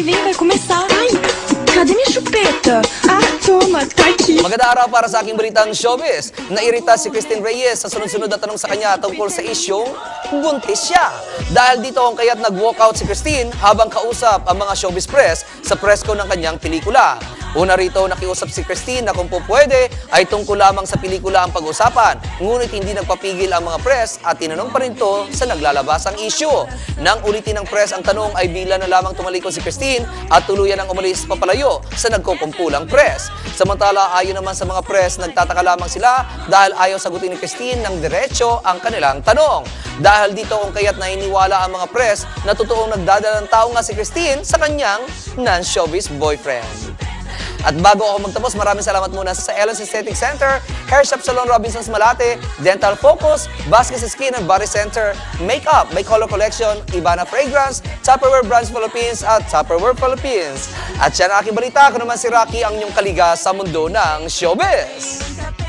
TV, vai começar. Ai, cadê minha chupeta? Ah, toma, tá aqui. Magandang araw para sa aking balitang showbiz. Nairita si Christine Reyes sa sunod-sunod na tanong sa kanya tungkol sa isyong buntis siya. Dahil dito kung kaya't nag-walkout si Christine habang kausap ang mga showbiz press sa press ko ng kanyang pelikula. Una rito, nakiusap si Christine na kung po pwede ay tungkol lamang sa pelikula ang pag-usapan. Ngunit hindi nagpapigil ang mga press at tinanong pa rin to sa naglalabasang issue. Nang ulitin ng press ang tanong ay bila na lamang tumalikod si Christine at tuluyan ang umalis papalayo sa nagkukumpulang press. Samantala, ayon naman sa mga press, nagtataka lamang sila dahil ayaw sagutin ni Christine ng diretsyo ang kanilang tanong. Dahil dito kung kaya't nainiwala ang mga press na totoong nagdadalang tao nga si Christine sa kanyang non-showbiz boyfriend. At bago ako magtapos, maraming salamat muna sa Ellen's Aesthetic Center, Hair Shop Salon Robinsons Malate, Dental Focus, Vasquez Skin and Body Center, Makeup, May Color Collection, Ibana Fragrance, Tupperware Brands Philippines at Tupperware Philippines. At yan ang aking balita, ako naman si Rocky ang inyong kaliga sa mundo ng showbiz.